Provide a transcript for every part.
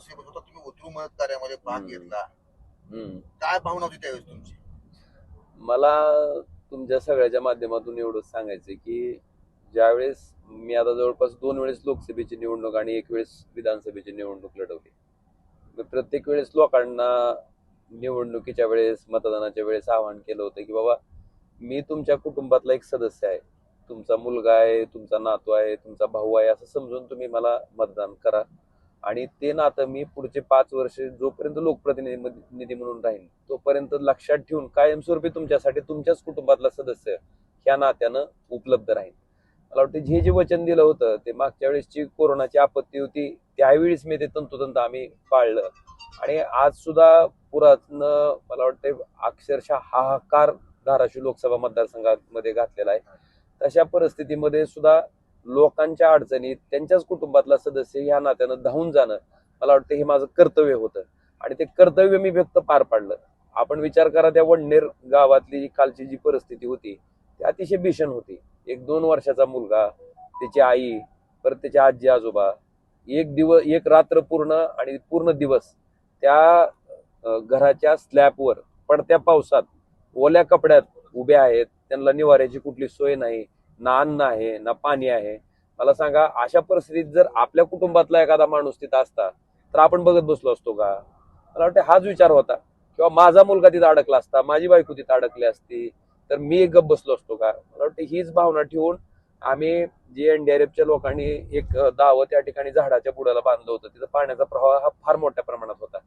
नगरसेवक होता तुम्ही उतरू मदत कार्यामध्ये भाग. घेतला. हम्म. काय भावना होती त्यावेळेस तुमची? मला तुमच्या सगळ्याच्या माध्यमातून एवढंच सांगायचं की ज्यावेळेस मी आता जवळपास दोन वेळेस लोकसभेची निवडणूक आणि एक वेळेस विधानसभेची निवडणूक लढवली. मी प्रत्येक वेळेस लोकांना निवडणुकीच्या वेळेस मतदानाच्या वेळेस आवाहन केलं होतं की बाबा मी तुमच्या कुटुंबातला एक सदस्य आहे. तुमचा मुलगा आहे तुमचा नातू आहे तुमचा भाऊ आहे असं समजून तुम्ही मला मतदान करा. आणि ते नातं मी पुढचे पाच वर्ष जोपर्यंत लोकप्रतिनिधी निधी म्हणून राहीन तोपर्यंत लक्षात ठेवून कायमस्वरूपी तुमच्यासाठी तुमच्याच कुटुंबातला सदस्य ह्या नात्यानं उपलब्ध राहील मला वाटतं जे जे वचन दिलं होतं ते मागच्या वेळेसची कोरोनाची आपत्ती होती त्यावेळीच मी ते तंतोतंत आम्ही पाळलं. आणि आज सुद्धा पुरातनं मला वाटतं अक्षरशः हाहाकार धाराशिव लोकसभा मतदारसंघामध्ये घातलेला आहे. तशा परिस्थितीमध्ये सुद्धा लोकांच्या अडचणीत त्यांच्याच कुटुंबातला सदस्य ह्या नात्यानं धावून जाणं मला वाटतं हे माझं कर्तव्य होतं. आणि ते कर्तव्य मी व्यक्त पार पाडलं. आपण विचार करा त्या वडनेर गावातली कालची जी परिस्थिती होती ती अतिशय भीषण होती. एक दोन वर्षाचा मुलगा त्याची आई परत त्याचे आजी आजोबा. एक दिवस एक रात्र पूर्ण आणि पूर्ण दिवस त्या घराच्या स्लॅबवर पडत्या पावसात ओल्या कपड्यात उभ्या आहेत. त्यांना निवाऱ्याची कुठली सोय नाही. ना अन्न आहे ना पाणी आहे. मला सांगा अशा परिस्थितीत जर आपल्या कुटुंबातला एखादा माणूस तिथं असता तर आपण बघत बसलो असतो का? मला वाटतं हाच विचार होता. किंवा माझा मुलगा तिथं अडकला असता माझी बायको तिथं अडकली असती तर मी गप बसलो असतो का? मला वाटतं हीच भावना ठेवून आम्ही जे एनडीआरएफच्या लोकांनी एक दावं त्या ठिकाणी झाडाच्या बुडाला बांधलं होतं. तिथं पाण्याचा प्रवाह हा फार मोठ्या प्रमाणात होता.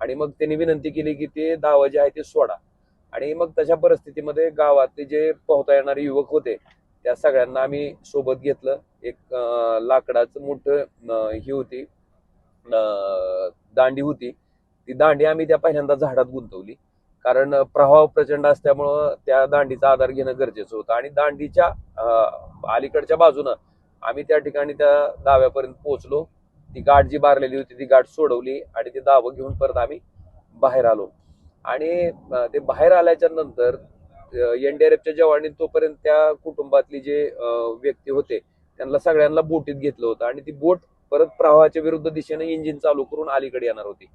आणि मग त्यांनी विनंती केली की ते दावं जे आहे ते सोडा. आणि मग तशा परिस्थितीमध्ये गावातले जे पोहता येणारे युवक होते त्या सगळ्यांना आम्ही सोबत घेतलं. एक लाकडाचं मोठं ही होती. दांडी होती. ती दांडी आम्ही त्या पहिल्यांदा झाडात गुंतवली. कारण प्रभाव प्रवाह प्रचंड असल्यामुळं त्या दांडीचा आधार घेणं गरजेचं होतं. आणि दांडीच्या अलीकडच्या बाजूनं आम्ही त्या ठिकाणी त्या दाव्यापर्यंत पोहोचलो. ती गाठ जी बारलेली होती ती गाठ सोडवली आणि ते दावं घेऊन परत आम्ही बाहेर आलो. आणि ते बाहेर आल्याच्यानंतर एनडीआरएफच्या जवानी तोपर्यंत त्या कुटुंबातली जे व्यक्ती होते त्यांना सगळ्यांना बोटीत घेतलं होतं. आणि ती बोट परत प्रवाहाच्या विरुद्ध दिशेने इंजिन चालू करून अलीकडे येणार होती.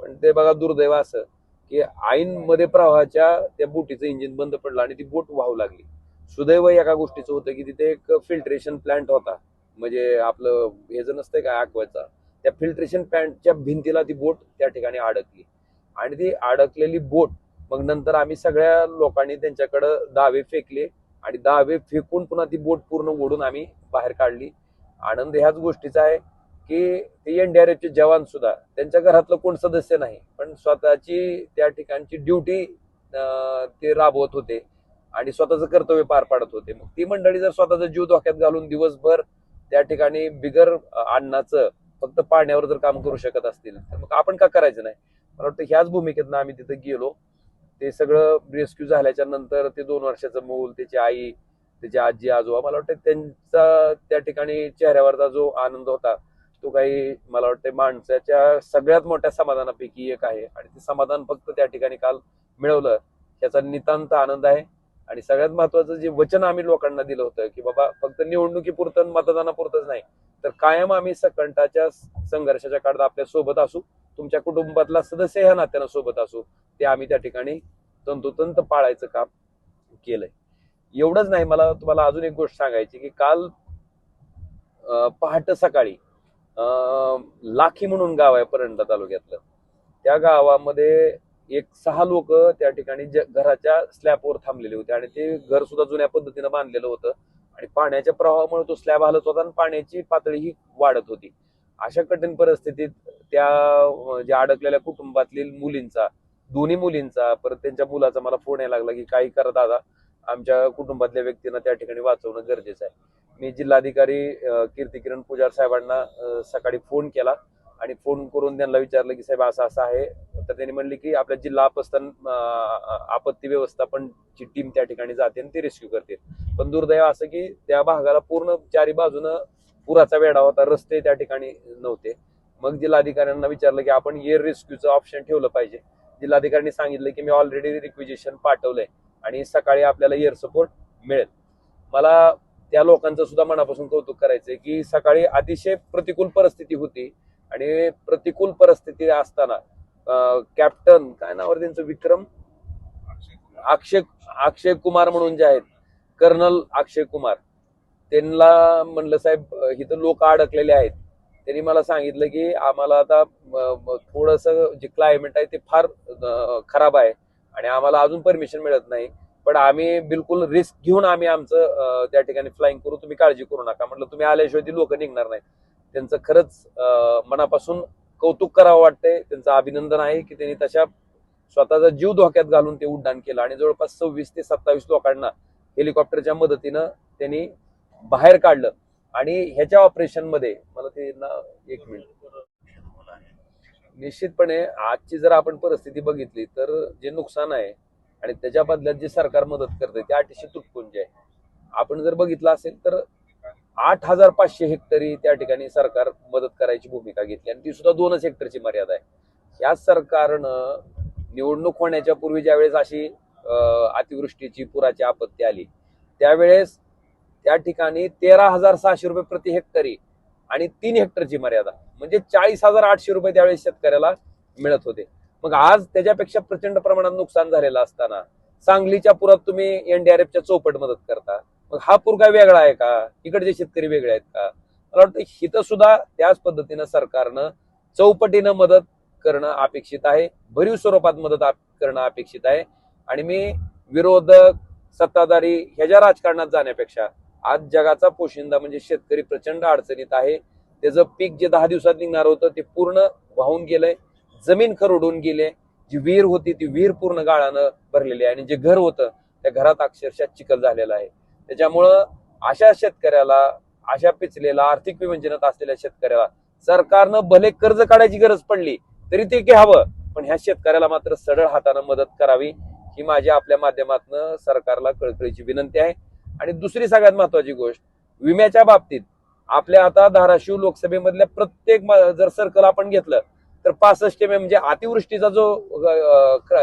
पण ते बघा दुर्दैव असं की आईन मध्ये प्रवाहाच्या त्या बोटीचं इंजिन बंद पडलं आणि ती बोट वाहू लागली. सुदैव एका गोष्टीचं होतं की तिथे एक फिल्ट्रेशन प्लांट होता. म्हणजे आपलं हे जर नसतंय का आकवायचा त्या फिल्ट्रेशन प्लांटच्या भिंतीला ती बोट त्या ठिकाणी अडकली. आणि ती अडकलेली बोट मग नंतर आम्ही सगळ्या लोकांनी त्यांच्याकडं दावे फेकले आणि दावे फेकून पुन्हा ती बोट पूर्ण ओढून आम्ही बाहेर काढली. आनंद ह्याच गोष्टीचा आहे की ते एनडीआरएफचे जवान सुद्धा त्यांच्या घरातलं कोण सदस्य नाही पण स्वतःची त्या ठिकाणची ड्युटी ते राबवत होते आणि स्वतःचं कर्तव्य पार पाडत होते. मग ती मंडळी जर स्वतःचा जीव धोक्यात घालून दिवसभर त्या ठिकाणी बिगर अ, अन्नाचं फक्त पाण्यावर जर काम करू शकत असतील तर मग आपण का करायचं नाही? मला वाटतं ह्याच भूमिकेतनं आम्ही तिथे गेलो. ते सगळं रेस्क्यू झाल्याच्यानंतर ते दोन वर्षाचं मूल त्याची आई त्याची आजी आजोबा मला वाटतं त्यांचा त्या ठिकाणी चेहऱ्यावरचा जो आनंद होता तो काही मला वाटतं माणसाच्या सगळ्यात मोठ्या समाधानापैकी एक आहे. आणि ते समाधान फक्त त्या ठिकाणी काल मिळवलं. याचा नितांत आनंद आहे. आणि सगळ्यात महत्वाचं जे वचन आम्ही लोकांना दिलं होतं की बाबा फक्त निवडणुकीपुरतं मतदानापुरतंच नाही तर कायम आम्ही सकंटाच्या संघर्षाच्या काळात आपल्यासोबत असू तुमच्या कुटुंबातला सदस्य ह्या नात्यानं सोबत असू ते आम्ही त्या ठिकाणी तंतोतंत पाळायचं काम केलंय. एवढंच नाही मला तुम्हाला अजून एक गोष्ट सांगायची की काल पहाट सकाळी अं, लाखी म्हणून गाव आहे परंडा तालुक्यातलं. त्या गावामध्ये एक सहा लोक त्या ठिकाणी घराच्या स्लॅबवर थांबलेले होते आणि ते घर सुद्धा जुन्या पद्धतीनं बांधलेलं होतं. आणि पाण्याच्या प्रवाहामुळे तो स्लॅब हलत होता आणि पाण्याची पातळी ही वाढत होती. अशा कठीण परिस्थितीत त्या ज्या अडकलेल्या कुटुंबातील मुलींचा दोन्ही मुलींचा परत त्यांच्या मुलाचा मला फोन यायला लागला की काही करा दादा आमच्या कुटुंबातल्या व्यक्तींना त्या ठिकाणी वाचवणं गरजेचं आहे. मी जिल्हाधिकारी कीर्ती कीर्तिकिरण पुजार साहेबांना सकाळी फोन केला आणि फोन करून त्यांना विचारलं की साहेब असं असं आहे तर त्यांनी म्हणले की आपल्या जिल्हा आपत्तन आपत्ती व्यवस्थापन जी टीम त्या ठिकाणी जाते आणि ते रेस्क्यू करते. पण दुर्दैव असं की त्या भागाला पूर्ण चारी बाजूनं पुराचा वेढा होता रस्ते त्या ठिकाणी नव्हते. मग जिल्हाधिकाऱ्यांना विचारलं की आपण एअर रेस्क्यूचं ऑप्शन ठेवलं पाहिजे. जिल्हाधिकाऱ्यांनी सांगितलं की मी ऑलरेडी रिक्विजेशन पाठवलंय आणि सकाळी आपल्याला एअर सपोर्ट मिळेल. मला त्या लोकांचं सुद्धा मनापासून कौतुक करायचंय की सकाळी अतिशय प्रतिकूल परिस्थिती होती आणि प्रतिकूल परिस्थिती असताना कॅप्टन काय नाव त्यांचं विक्रम? अक्षय अक्षय कुमार म्हणून जे आहेत. कर्नल अक्षय कुमार. त्यांना म्हणलं साहेब इथं लोक अडकलेले आहेत. त्यांनी मला सांगितलं की आम्हाला आता थोडस जे क्लायमेट आहे ते फार खराब आहे आणि आम्हाला अजून परमिशन मिळत नाही. पण आम्ही बिलकुल रिस्क घेऊन आम्ही आमचं त्या ठिकाणी फ्लाइंग करू. तुम्ही काळजी करू नका. म्हटलं तुम्ही आल्याशिवाय ती लोक निघणार नाहीत. त्यांचं खरंच मनापासून कौतुक करावं वाटतंय. त्यांचं अभिनंदन आहे की त्यांनी तशा स्वतःचा जीव धोक्यात घालून ते उड्डाण केलं. आणि जवळपास सव्वीस ते सत्तावीस लोकांना हेलिकॉप्टरच्या मदतीनं त्यांनी बाहेर काढलं. आणि ह्याच्या ऑपरेशनमध्ये मला ते ना एक मिनिट. निश्चितपणे आजची जर आपण परिस्थिती बघितली तर जे नुकसान आहे आणि त्याच्या बदल्यात जे सरकार मदत करते ते अतिशय तुटपुंजी आहे. आपण जर बघितलं असेल तर आठ हजार पाचशे हेक्टरी त्या ठिकाणी सरकार मदत करायची भूमिका घेतली आणि ती सुद्धा दोनच हेक्टरची मर्यादा आहे. या सरकारनं निवडणूक होण्याच्या पूर्वी ज्यावेळेस अशी अतिवृष्टीची पुराची आपत्ती आली त्यावेळेस त्या ठिकाणी तेरा हजार सहाशे रुपये प्रति हेक्टरी आणि तीन हेक्टरची मर्यादा म्हणजे चाळीस हजार आठशे रुपये त्यावेळेस शेतकऱ्याला मिळत होते. मग आज त्याच्यापेक्षा प्रचंड प्रमाणात नुकसान झालेलं असताना सांगलीच्या पुरात तुम्ही एनडीआरएफच्या चौपट मदत करता. मग हा पूर काय वेगळा आहे का? इकडचे शेतकरी वेगळे आहेत का? मला वाटतं हिथं सुद्धा त्याच पद्धतीनं सरकारनं चौपटीनं मदत करणं अपेक्षित आहे. भरीव स्वरूपात मदत करणं अपेक्षित आहे. आणि मी विरोधक सत्ताधारी ह्याच्या राजकारणात जाण्यापेक्षा आज जगाचा पोशिंदा म्हणजे शेतकरी प्रचंड अडचणीत आहे. त्याचं पीक जे दहा दिवसात निघणार होतं ते पूर्ण वाहून गेलंय. जमीन खरडून गेले. जी विहीर होती ती विहीर पूर्ण गाळानं भरलेली आहे. आणि जे घर होतं त्या घरात अक्षरशः चिखल झालेला आहे. त्याच्यामुळं अशा शेतकऱ्याला अशा पिचलेला आर्थिक विवंचनात असलेल्या शेतकऱ्याला सरकारनं भले कर्ज काढायची गरज पडली तरी ते घ्यावं पण ह्या शेतकऱ्याला मात्र सरळ हातानं मदत करावी ही माझी आपल्या माध्यमातून सरकारला कळकळीची विनंती आहे. आणि दुसरी सगळ्यात महत्वाची गोष्ट विम्याच्या बाबतीत आपल्या आता धाराशिव लोकसभेमधल्या प्रत्येक जर सर्कल आपण घेतलं तर पासष्ट एम म्हणजे अतिवृष्टीचा जो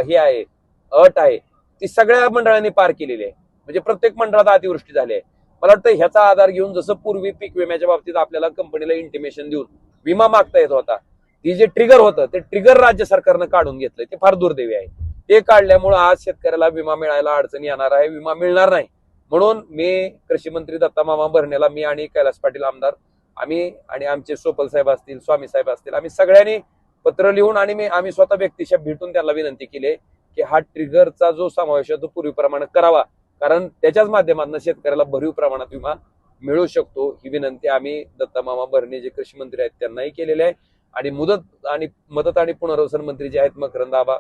हे आहे अट आहे ती सगळ्या मंडळांनी पार केलेली आहे. म्हणजे प्रत्येक मंडळात अतिवृष्टी झाली आहे. मला वाटतं ह्याचा आधार घेऊन जसं पूर्वी पीक विम्याच्या बाबतीत आपल्याला कंपनीला इंटिमेशन देऊन विमा मागता येत होता. ती जे ट्रिगर होतं ते ट्रिगर राज्य सरकारनं काढून घेतलंय. ते फार दुर्दैवी आहे. ते काढल्यामुळे आज शेतकऱ्याला विमा मिळायला अडचणी येणार आहे विमा मिळणार नाही. म्हणून मी कृषी मंत्री दत्ता मामा भरणेला मी आणि कैलास पाटील आमदार आम्ही आणि आमचे सोपल साहेब असतील स्वामी साहेब असतील आम्ही सगळ्यांनी पत्र लिहून आणि मी आम्ही स्वतः व्यक्तिशा भेटून त्यांना विनंती केली की हा ट्रिगरचा जो समावेश आहे तो पूर्वीप्रमाणे करावा. कारण त्याच्याच माध्यमातून शेतकऱ्याला भरीव प्रमाणात विमा मिळू शकतो. ही विनंती आम्ही दत्ता मामा भरणे जे कृषी मंत्री आहेत त्यांनाही केलेली आहे. आणि मुदत आणि मदत आणि पुनर्वसन मंत्री जे आहेत मकरंद आबा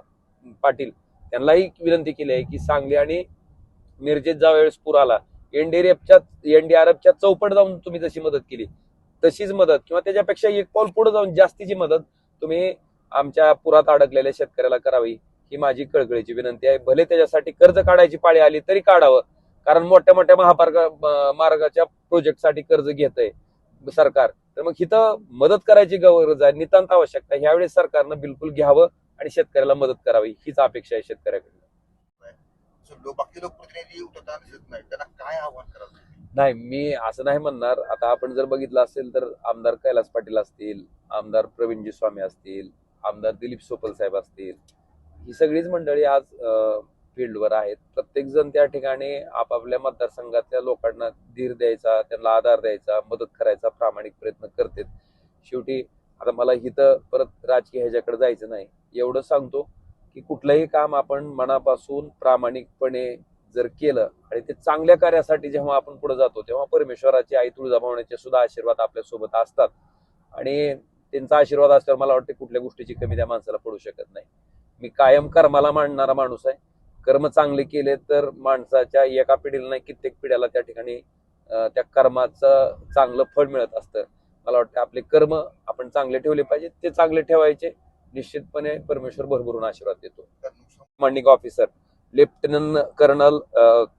पाटील त्यांनाही विनंती केली आहे की सांगली आणि मिरजेत ज्या वेळेस पूर आला एनडीआरएफच्या एनडीआरएफच्या चौपट जाऊन तुम्ही जशी मदत केली तशीच मदत किंवा त्याच्यापेक्षा एक पाऊल पुढे जाऊन जास्तीची मदत तुम्ही आमच्या पुरात अडकलेल्या शेतकऱ्याला करावी. ही माझी कळकळीची विनंती आहे. भले त्याच्यासाठी कर्ज काढायची पाळी आली तरी काढावं. कारण मोठ्या मोठ्या महामार्ग मार्गाच्या प्रोजेक्टसाठी कर्ज घेत आहे सरकार. तर मग इथं मदत करायची गरज आहे नितांत आवश्यकता आहे. ह्यावेळेस सरकारनं बिलकुल घ्यावं आणि शेतकऱ्याला मदत करावी. हीच अपेक्षा आहे शेतकऱ्याकडे नाही मी असं नाही म्हणणार. आता आपण जर बघितलं असेल तर आमदार कैलास पाटील असतील आमदार प्रवीणजी स्वामी असतील आमदार दिलीप सोपल साहेब असतील ही सगळीच मंडळी आज फील्डवर आहेत. प्रत्येकजण त्या ठिकाणी आपापल्या मतदारसंघातल्या लोकांना धीर द्यायचा त्यांना आधार द्यायचा मदत करायचा प्रामाणिक प्रयत्न करतेत. शेवटी आता मला इथं परत राजकीय ह्याच्याकडे जायचं नाही. एवढं सांगतो की कुठलंही काम आपण मनापासून प्रामाणिकपणे जर केलं आणि ते चांगल्या कार्यासाठी जेव्हा आपण पुढे जातो तेव्हा परमेश्वराची आई तुळजाभवानीचे सुद्धा आशीर्वाद आपल्यासोबत असतात. आणि त्यांचा आशीर्वाद असल्यावर मला वाटते कुठल्या गोष्टीची कमी त्या माणसाला पडू शकत नाही. मी कायम कर्माला मांडणारा माणूस आहे. कर्म चांगले केले तर माणसाच्या एका पिढीला नाही कित्येक पिढ्याला त्या ठिकाणी त्या कर्माचं चांगलं फळ मिळत असतं. मला वाटतं आपले कर्म आपण चांगले ठेवले पाहिजे ते चांगले ठेवायचे. निश्चितपणे परमेश्वर भरभरून आशीर्वाद देतो. तर commanding officer lieutenant colonel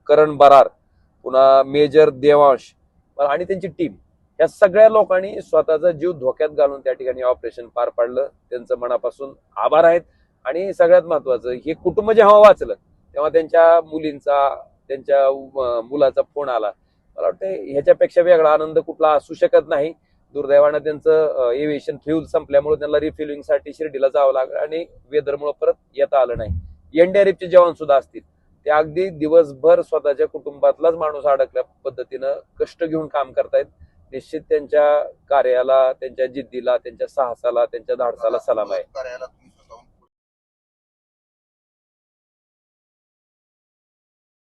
Karan Brar पुन्हा मेजर देवांश आणि त्यांची टीम. या सगळ्या लोकांनी स्वतःचा जीव धोक्यात घालून त्या ठिकाणी ऑपरेशन पार पाडलं. त्यांचं मनापासून आभार आहेत. आणि सगळ्यात महत्वाचं हे कुटुंब जेव्हा वाचलं तेव्हा त्यांच्या मुलींचा त्यांच्या मुलाचा फोन आला. मला वाटतं ह्याच्यापेक्षा वेगळा आनंद कुठला असू शकत नाही. दुर्दैवानं त्यांचं एव्हिएशन फ्युल संपल्यामुळे त्यांना रिफिलिंगसाठी शिर्डीला जावं लागलं आणि वेदरमुळे परत येता आलं नाही. एनडीआरएफचे जवान सुद्धा असतील. ते अगदी दिवसभर स्वतःच्या कुटुंबातलाच माणूस अडकल्या पद्धतीनं कष्ट घेऊन काम करतायत. निश्चित त्यांच्या कार्याला त्यांच्या जिद्दीला त्यांच्या साहसाला त्यांच्या धाडसाला सलाम आहे. कार्याला